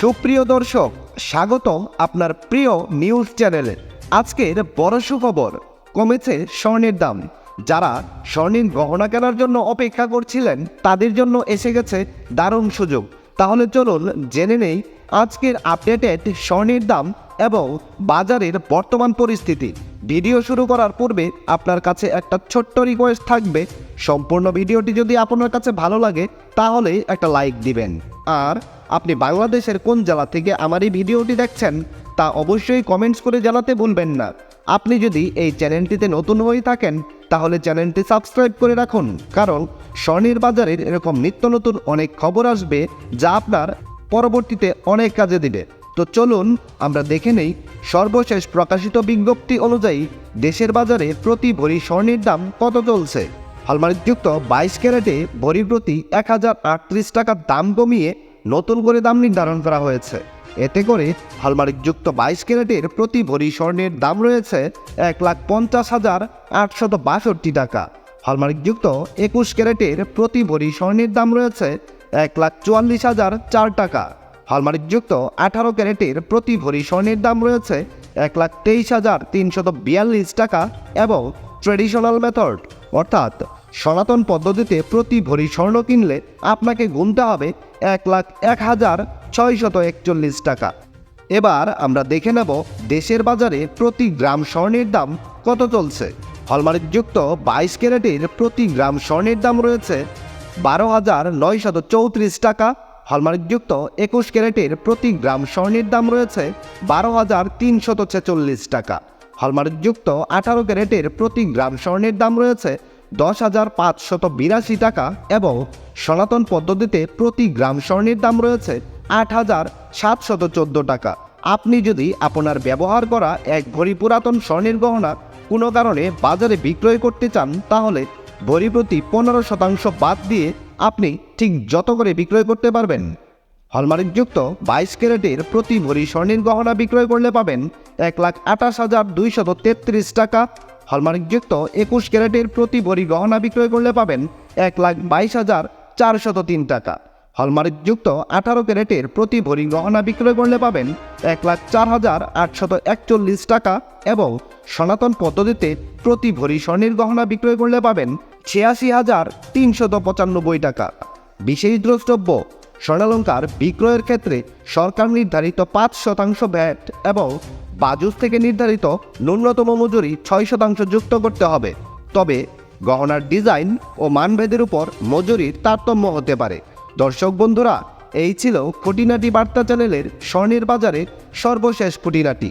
সুপ্রিয় দর্শক, স্বাগতম আপনার প্রিয় নিউজ চ্যানেলে। আজকের বড় সুখবর, কমেছে স্বর্ণের দাম। যারা স্বর্ণের গহনা কেনার জন্য অপেক্ষা করছিলেন, তাদের জন্য এসে গেছে দারুণ সুযোগ। তাহলে চলুন জেনে নেই আজকের আপডেটেড স্বর্ণের দাম এবং বাজারের বর্তমান পরিস্থিতি। ভিডিও শুরু করার পূর্বে আপনার কাছে একটা ছোট্ট রিকোয়েস্ট থাকবে। সম্পূর্ণ ভিডিওটি যদি আপনার কাছে ভালো লাগে, তাহলে একটা লাইক দিবেন। আর আপনি বাংলাদেশের কোন জেলা থেকে আমার এই ভিডিওটি দেখছেন, তা অবশ্যই কমেন্টস করে জানাতে ভুলবেন না। আপনি যদি এই চ্যানেলটিতে নতুন হয়ে থাকেন, তাহলে চ্যানেলটি সাবস্ক্রাইব করে রাখুন। কারণ স্বর্ণের বাজারের এরকম নিত্য নতুন অনেক খবর আসবে, যা আপনার পরবর্তীতে অনেক কাজে দিবে। তো চলুন আমরা দেখে নেই সর্বশেষ প্রকাশিত বিজ্ঞপ্তি অনুযায়ী দেশের বাজারে প্রতি ভরি স্বর্ণের দাম কত চলছে? হলমার্কযুক্ত বাইশ ক্যারেটে ভরি প্রতি এক হাজার আটত্রিশ টাকার দাম কমিয়ে নতুন করে দাম নির্ধারণ করা হয়েছে। এতে করে হলমার্কযুক্ত বাইশ ক্যারেটের প্রতি ভরি স্বর্ণের দাম রয়েছে এক লাখ পঞ্চাশ হাজার আটশত বাষট্টি টাকা। হলমার্কযুক্ত একুশ ক্যারেটের প্রতি ভরি স্বর্ণের দাম রয়েছে এক লাখ চুয়াল্লিশ হাজার চার টাকা। হলমার্কযুক্ত আঠারো ক্যারেটের প্রতি ভরি স্বর্ণের দাম রয়েছে এক লাখ তেইশ হাজার তিনশত বিয়াল্লিশ টাকা এবং ট্রেডিশনাল মেথড। অর্থাৎ সনাতন পদ্ধতিতে প্রতি ভরি স্বর্ণ কিনলে আপনাকে গুনতে হবে এক লাখ এক হাজার ছয়শত একচল্লিশ টাকা। এবার আমরা দেখে নেব দেশের বাজারে প্রতি গ্রাম স্বর্ণের দাম কত চলছে। হলমার্কযুক্ত বাইশ ক্যারেটের প্রতি গ্রাম স্বর্ণের দাম রয়েছে বারো হাজার নয়শত চৌত্রিশ টাকা হলমার্কযুক্ত একুশ ক্যারেটের প্রতি গ্রাম স্বর্ণের দাম রয়েছে বারো হাজার তিনশত ছেচল্লিশ টাকা। হলমার্কযুক্ত আঠারো ক্যারেটের প্রতি গ্রাম স্বর্ণের দাম রয়েছে দশ হাজার পাঁচশত বিরাশি টাকা এবং সনাতন পদ্ধতিতে প্রতি গ্রাম স্বর্ণের দাম রয়েছে আট হাজার সাতশত চোদ্দ টাকা। আপনি যদি আপনার ব্যবহার করা এক ভরি পুরাতন স্বর্ণের গহনা কোনো কারণে বাজারে বিক্রয় করতে চান, তাহলে ভরি প্রতি পনেরো শতাংশ বাদ দিয়ে আপনি ঠিক যত করে বিক্রয় করতে পারবেন। হলমার্কযুক্ত বাইশ ক্যারেটের প্রতি ভরি স্বর্ণের গহনা বিক্রয় করলে পাবেন এক লাখ আঠাশ হাজার দুইশত তেত্রিশ টাকা। হলমার্কযুক্ত একুশ ক্যারেটের প্রতি ভরি গহনা বিক্রয় করলে পাবেন এক লাখ বাইশ হাজার চারশত তিন টাকা। হলমার্কযুক্ত আঠারো ক্যারেটের প্রতি ভরি গহনা বিক্রয় করলে পাবেন এক লাখ চার হাজার আটশত একচল্লিশ টাকা এবং সনাতন পদ্ধতিতে প্রতি ভরি স্বর্ণের গহনা বিক্রয় করলে পাবেন ছিয়াশি হাজার তিনশত পঁচানব্বই টাকা। বিশেষ দ্রষ্টব্য, স্বর্ণালঙ্কার বিক্রয়ের ক্ষেত্রে সরকার নির্ধারিত পাঁচ শতাংশ ভ্যাট এবং বাজুস থেকে নির্ধারিত ন্যূনতম মজুরি ছয় শতাংশ যুক্ত করতে হবে। তবে গহনার ডিজাইন ও মানভেদের উপর মজুরির তারতম্য হতে পারে। দর্শক বন্ধুরা, এই ছিল খুঁটিনাটি বার্তা চ্যানেলের স্বর্ণের বাজারের সর্বশেষ খুঁটিনাটি।